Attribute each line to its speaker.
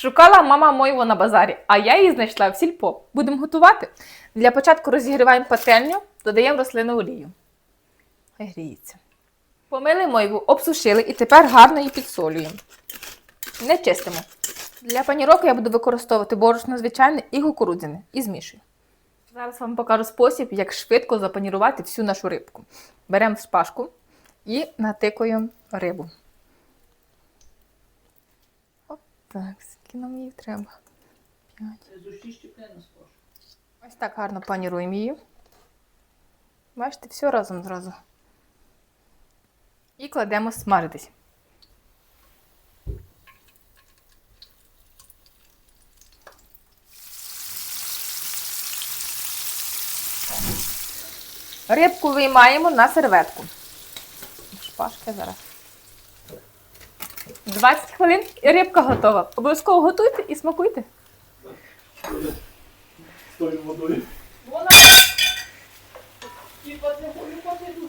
Speaker 1: Шукала мама моєго на базарі, а я її знайшла в сільпо. Будемо готувати. Для початку розігріваємо пательню, додаємо рослинну олію. Гріється. Помили мойву, обсушили і тепер гарно її підсолюємо. Не чистимо. Для паніроку я буду використовувати борошно звичайне і кукурудзяне. І змішую. Зараз вам покажу спосіб, як швидко запанірувати всю нашу рибку. Беремо шпажку і натикуємо рибу. Так, скільки нам її треба? П'ять. Ось так гарно паніруємо її. Бачите, все разом зразу. І кладемо смажитись. Рибку виймаємо на серветку. Шпажки зараз. 20 хвилин і рибка готова. Обов'язково готуйте і смакуйте. Вона. Типа, не хочу,